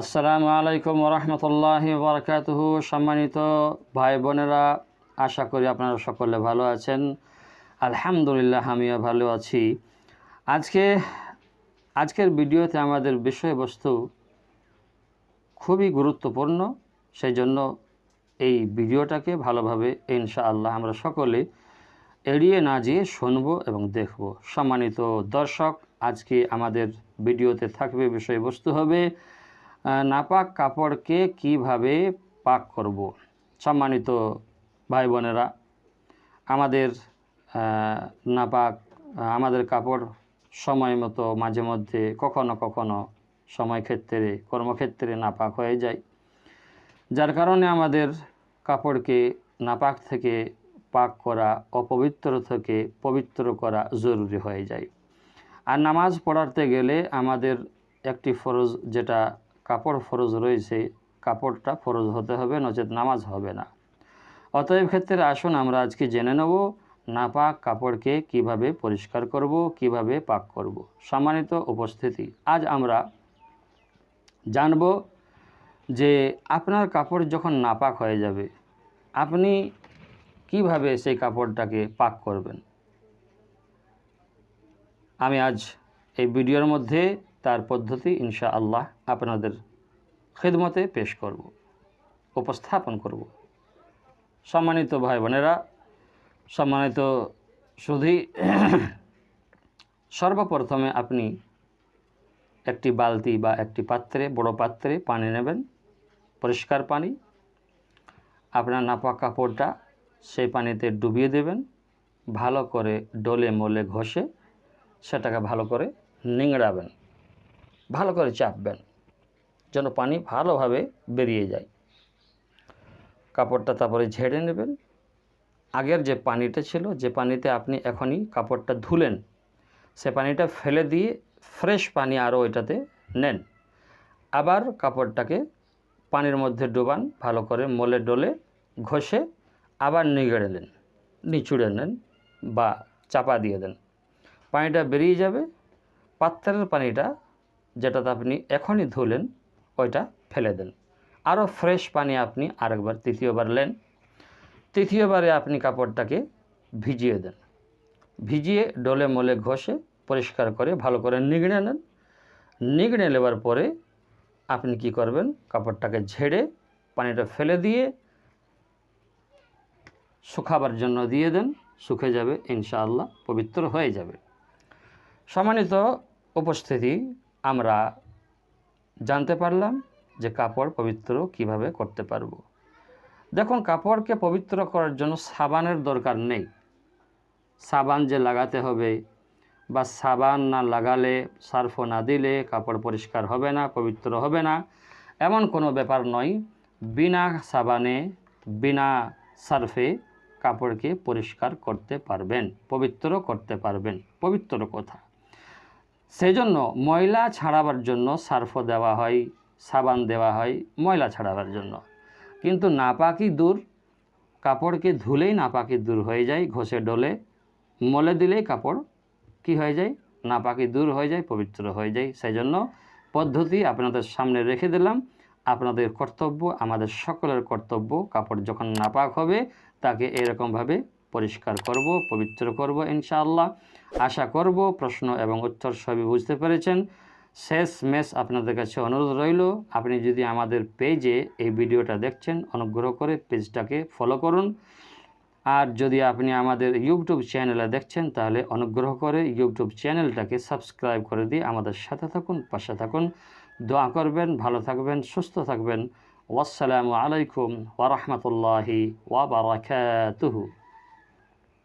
আসসালামু আলাইকুম রহমতুল্লাহি বরকাতুহু সম্মানিত ভাই বোনেরা আশা করি আপনারা সকলে ভালো আছেন। আলহামদুলিল্লাহ, আমিও ভালো আছি। আজকে, আজকের ভিডিওতে আমাদের বিষয়বস্তু খুবই গুরুত্বপূর্ণ সেই জন্য এই ভিডিওটাকে ভালোভাবে ইনশাআল্লাহ আমরা সকলে এড়িয়ে না যেয়ে শুনব এবং দেখব। সম্মানিত দর্শক, আজকে আমাদের ভিডিওতে থাকবে বিষয়বস্তু হবে নাপাক কাপড়কে কীভাবে পাক করব? সম্মানিত ভাই বোনেরা আমাদের নাপাক আমাদের কাপড় সময় মতো মাঝে মধ্যে কখনো কখনো সময় ক্ষেত্রে কর্মক্ষেত্রে নাপাক হয়ে যায়। যার কারণে আমাদের কাপড়কে নাপাক থেকে পাক করা, অপবিত্র থেকে পবিত্র করা জরুরি হয়ে যায়। আর নামাজ পড়াতে গেলে আমাদের একটি ফরজ যেটা কাপড় ফরজ রয়েছে, কাপড়টা ফরজ হতে হবে, নচেত নামাজ হবে না। অতএব ক্ষেত্রে আসুন আমরা আজকে জেনে নেব, নাপাক কাপড়কে কীভাবে পরিষ্কার করব, কীভাবে পাক করব। সম্মানিত উপস্থিতি, আজ আমরা জানব যে আপনার কাপড় যখন নাপাক হয়ে যাবে, আপনি কীভাবে সেই কাপড়টাকে পাক করবেন? আমি আজ এই ভিডিওর মধ্যে তার পদ্ধতি ইনশা আল্লাহ আপনাদের খেদমতে পেশ করব, উপস্থাপন করব। সম্মানিত ভাই বোনেরা সম্মানিত শুধু সর্বপ্রথমে আপনি একটি বালতি বা একটি পাত্রে, বড় পাত্রে পানি নেবেন, পরিষ্কার পানি, আপনার নাপাক কাপড়টা সেই পানিতে ডুবিয়ে দেবেন, ভালো করে ডলে মলে ঘষে সেটাকে ভালো করে নিংড়াবেন। ভালো করে চাপবেন, যেন পানি ভালোভাবে বেরিয়ে যায়। কাপড়টা তারপরে ঝেড়ে নেবেন। আগের যে পানিটা ছিল, যে পানিতে আপনি এখনই কাপড়টা ধুলেন, সে পানিটা ফেলে দিয়ে ফ্রেশ পানি আরও ওইটাতে নেন। আবার কাপড়টাকে পানির মধ্যে ডোবান, ভালো করে মলে ডলে ঘষে আবার নিগড়ে নেন, নিচুড়ে নেন বা চাপা দিয়ে দেন। পানিটা বেরিয়ে যাবে, পাত্রের পানিটা যেটাতে আপনি এখনই ধুলেন, ওইটা ফেলে দেন। আরও ফ্রেশ পানি আপনি আরেকবার তৃতীয়বার নেন তৃতীয়বারে আপনি কাপড়টাকে ভিজিয়ে দেন। ভিজিয়ে ডলে মলে ঘষে পরিষ্কার করে ভালো করে নিগড়ে নেন। নিগড়ে নেবার পরে আপনি কি করবেন? কাপড়টাকে ঝেড়ে পানিটা ফেলে দিয়ে শুকাবার জন্য দিয়ে দেন। শুকে যাবে, ইনশাআল্লাহ, পবিত্র হয়ে যাবে। সম্মানিত উপস্থিতি আমরা জানতে পারলাম যে কাপড় পবিত্র কীভাবে করতে পারব। দেখুন, কাপড়কে পবিত্র করার জন্য সাবানের দরকার নেই। সাবান যে লাগাতে হবে বা সাবান না লাগালে সার্ফ না দিলে কাপড় পরিষ্কার হবে না, পবিত্র হবে না, এমন কোনো ব্যাপার নয়। বিনা সাবানে, বিনা সার্ফে কাপড়কে পরিষ্কার করতে পারবেন, পবিত্র করতে পারবেন। পবিত্র কথা। সেই জন্য ময়লা ছাড়াবার জন্য সার্ফ দেওয়া হয়, সাবান দেওয়া হয়, ময়লা ছাড়াবার জন্য। কিন্তু নাপাকি দূর, কাপড়কে ধুলেই নাপাকি দূর হয়ে যায় ঘষে ডলে। মলে দিলেই কাপড় কি হয়ে যায়? নাপাকি দূর হয়ে যায়, পবিত্র হয়ে যায়। সেই জন্য পদ্ধতি আপনাদের সামনে রেখে দিলাম। আপনাদের কর্তব্য, আমাদের সকলের কর্তব্য, কাপড় যখন নাপাক হবে, তাকে এরকমভাবে পরিষ্কার করব, পবিত্র করব ইনশাআল্লাহ। আশা করব প্রশ্ন এবং উত্তর সবই বুঝতে পেরেছেন। শেষ মেশ আপনাদের কাছে অনুরোধ রইল, আপনি যদি আমাদের পেজে এই ভিডিওটা দেখছেন, অনুগ্রহ করে পেজটাকে ফলো করুন। আর যদি আপনি আমাদের ইউটিউব চ্যানেলে দেখছেন, তাহলে অনুগ্রহ করে ইউটিউব চ্যানেলটাকে সাবস্ক্রাইব করে দিয়ে আমাদের সাথে থাকুন, পাশে থাকুন। দোয়া করবেন, ভালো থাকবেন, সুস্থ থাকবেন। ওয়াসসালামু আলাইকুম ওরহমতুল্লাহি ওয়াবারাকাতুহু